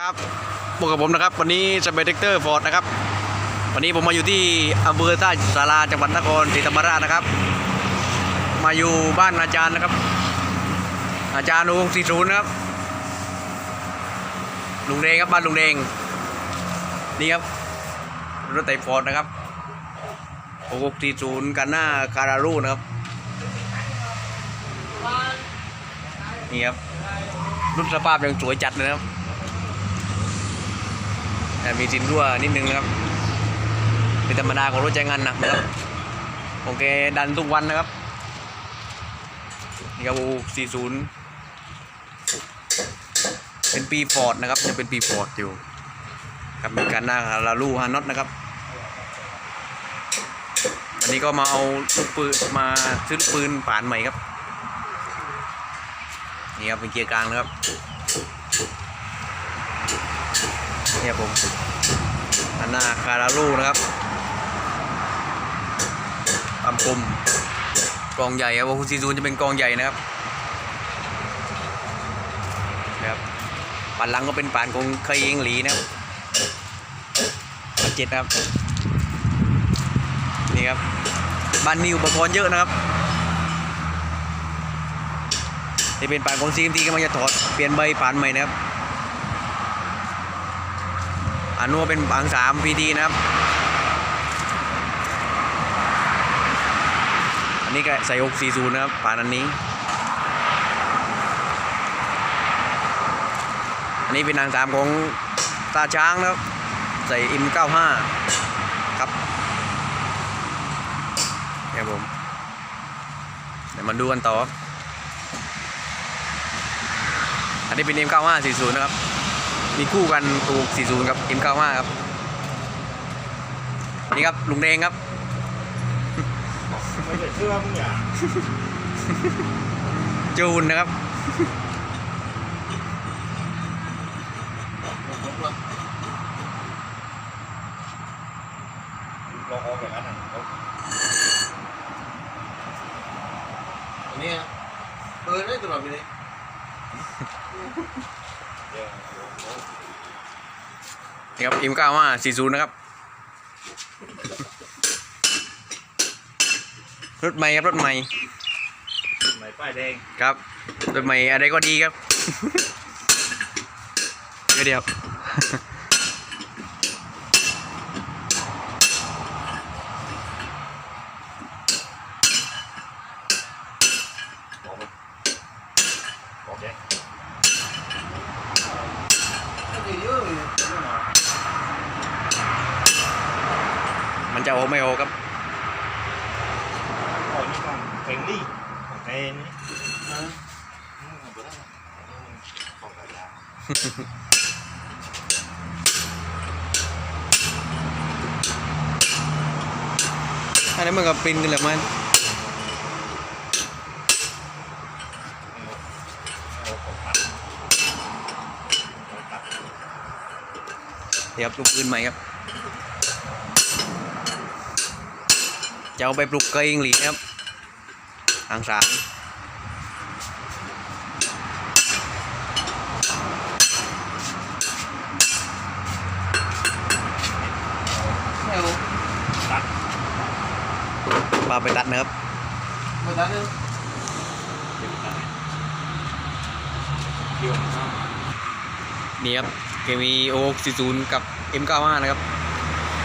ครับพบกับผมนะครับ วันนี้สเปเดกเตอร์ฟอร์ดนะครับ วันนี้ผมมาอยู่ที่อำเภอท่าสาราจังหวัดนครศรีธรรมราชนะครับ มาอยู่บ้านอาจารย์นะครับ อาจารย์วงศรีศูนย์นะครับ ลุงเดงครับบ้านลุงเดงนี่ครับรถไถฟอร์ดนะครับหกสี่ศูนย์กันหน้าคารารูนะครับนี่ครับรุ่นสภาพยังสวยจัดเลยนะครับ มีสินรั่วนิดนึงนะครับ เป็นธรรมดาของรถใช้งานหนักนะครับโอเคดันทุกวันนะครับนี่ครับ40 เป็นปีฟอร์ดนะครับยังเป็นปีฟอร์ดอยู่ครับมีการหน้าลาลูฮานอตนะครับวันนี้ก็มาเอาลูกปืนมาซื้อลูกปืนผ่านใหม่ครับนี่ครับเป็นเกียร์กลางนะครับ เนี่ยผมอันหน้าคาราลูนะครับปั๊มกลมกองใหญ่ครับวงซีซูนจะเป็นกองใหญ่นะครับนะครับปันหลังก็เป็นปานของเคยเองหลีนะครับปันเจ็ดนะครับ นี่ครับบ้านมีอุปกรณ์เยอะนะครับนี่เป็นปานของซีมทีกำลังจะถอดเปลี่ยนใบปานใหม่นะครับ อันนู้นเป็นบางสามพีทีนะครับ อันนี้ก็ใส่6 4 0นะครับ ผ่านอันนี้ อันนี้เป็นนางสามของตาช้างนะครับ ใส่ M95 ครับเนี่ยผม เดี๋ยวมาดูกันต่ออันนี้เป็น M95 40 นะครับ มีคู่กันถูก 40 ครับ M95 ครับ นี่ครับ ลุงแดงครับ ไม่ใช่เสื้อมึงอย่าจูนนะครับลองออกแบบนั้นนะอันนี้เปิดได้ตลอดไปเลย เดี๋ยวนี่ครับ M95 40นะครับ รถใหม่ครับรถใหม่ไหมป้ายแดงครับรถใหม่อะไรก็ดีครับ เดี๋ยว มันจะโอไม่โอครับอ๋อนี่ของเฟงลี่ของแกนี่อืมเปิดได้อืมของกระยาอันนี้มันก็ปรินกันแหละมันเดี๋ยวลูกปืนใหม่ครับ จะเอาไปปลุกเกยงหลีครับทางสามไม่เอาตัดปลาไปตัดนะครับไม่ตัดเลยเดี๋ยวตัดเดี๋ยวมันเข้านี่ครับเคมีโอ40กับ M95 นะครับ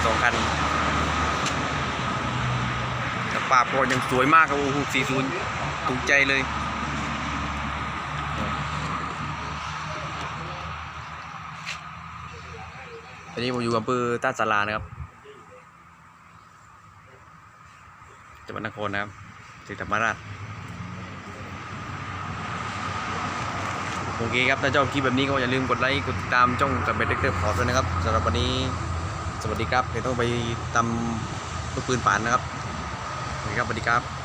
สองคันแต่ ปาบก็ยังสวยมากครับโอ40ถูกใจเลยตอนนี้ผมอยู่อำเภอต้าสารานะครับจังหวัดนครนะครับศรีธรรมราชโอเคครับถ้าชอบคลิปแบบนี้ก็อย่าลืมกดไลค์กดติดตามช่องกับเบเด็กเตอร์พอร์ตด้วยนะครับสำหรับวันนี้ สวัสดีครับเดี๋ยวต้องไปตำลูกปืนปานนะครับ ครับสวัสดีครับ